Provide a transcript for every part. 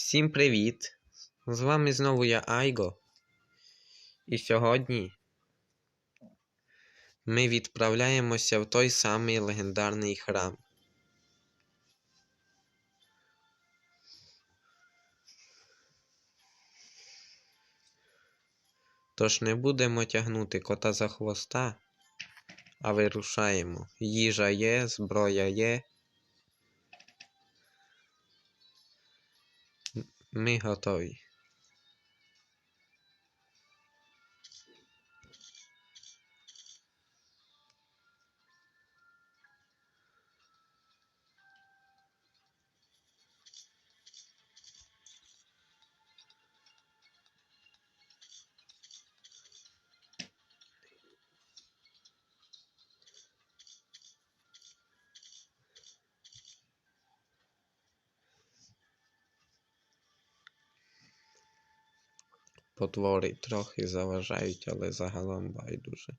Всім привіт! З вами знову я Айго. І сьогодні ми відправляємося в той самий легендарний храм. Тож не будемо тягнути кота за хвоста, а вирушаємо. Їжа є, зброя є. Ми готові. Потвори трохи заважають, але загалом байдуже.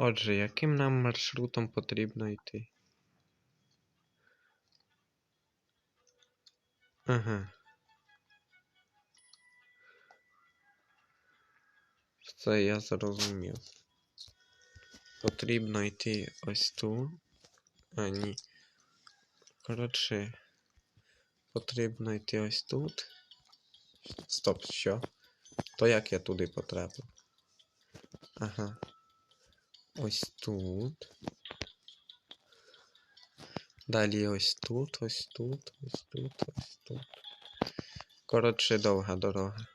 Отже, яким нам маршрутом потрібно йти? Ага. Це я зрозумів. Потрібно йти ось тут. А, ні. Коротше, потрібно йти ось тут. Стоп, що? То як я туди потрапив? Ага. Ось тут. Далі ось тут, ось тут, ось тут, ось тут. Коротше, довга дорога.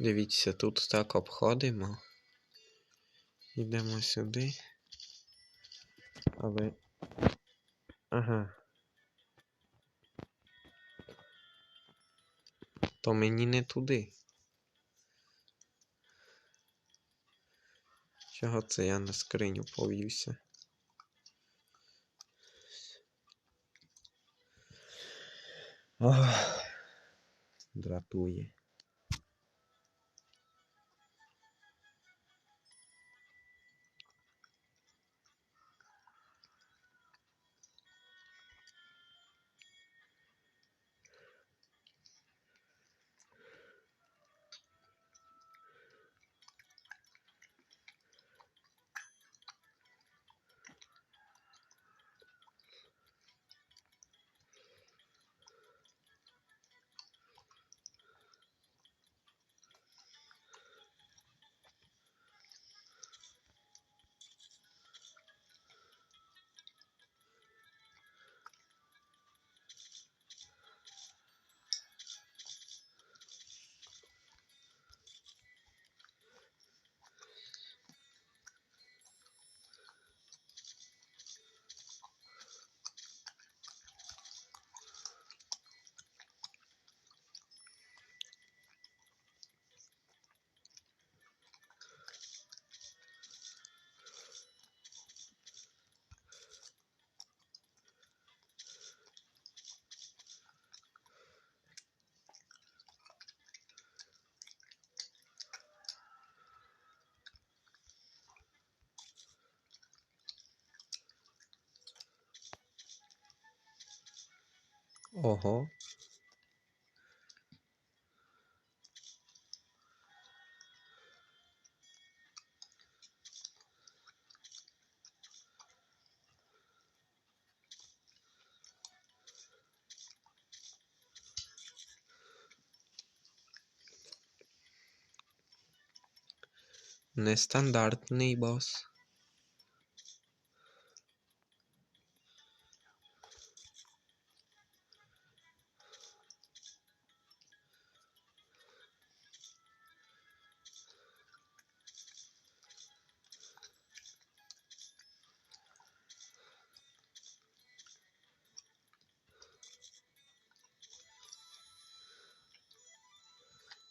Дивіться, тут так обходимо. Йдемо сюди. Але. Ага. То мені не туди. Чого це я на скриню повівся? Ох, дратує. Oho. Nestandard, nee, boss.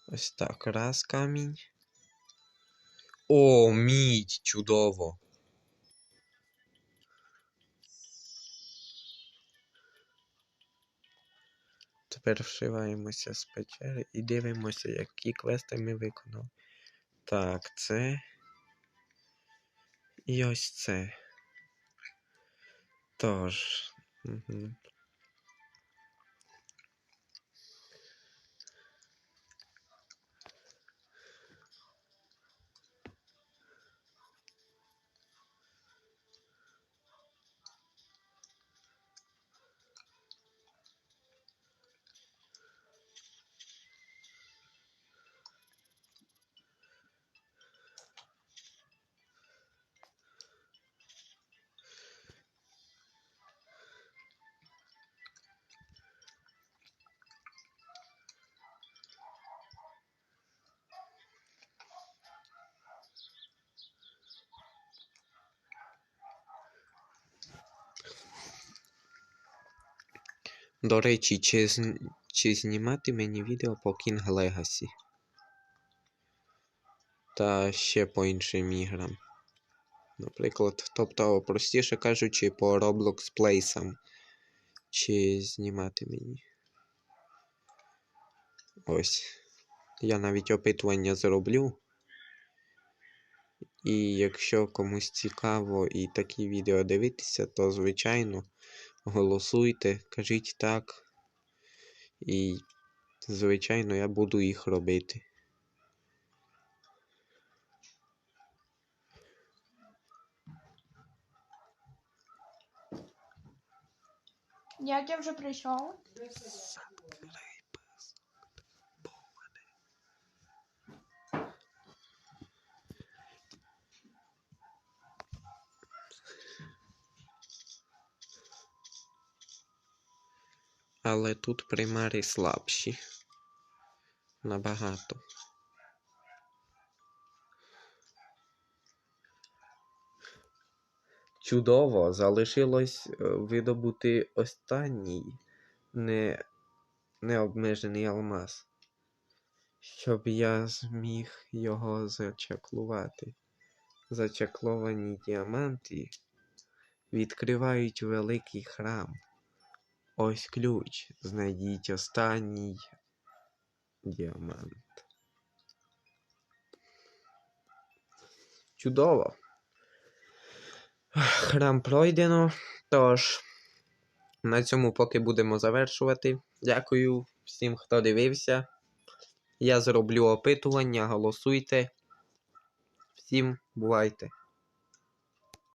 Ось так, раз камінь. О, мідь! Чудово! Тепер вшиваємося з печери і дивимося, які квести ми виконали. Так, це. І ось це. Тож. Угу. До речі, чи, чи знімати мені відео по King Legacy? Та ще по іншим іграм. Наприклад, тобто, простіше кажучи, по Roblox Playsам. Чи знімати мені. Ось. Я навіть опитування зроблю. І якщо комусь цікаво і такі відео дивитися, то звичайно голосуйте, кажіть так. І, звичайно, я буду їх робити. Як я вже прийшов? Але тут примари слабші. Набагато. Чудово! Залишилось е, видобути останній не... необмежений алмаз. Щоб я зміг його зачаклувати. Зачакловані діаманти відкривають великий храм. Ось ключ. Знайдіть останній діамант. Чудово. Храм пройдено. Тож, на цьому поки будемо завершувати. Дякую всім, хто дивився. Я зроблю опитування, голосуйте. Всім бувайте!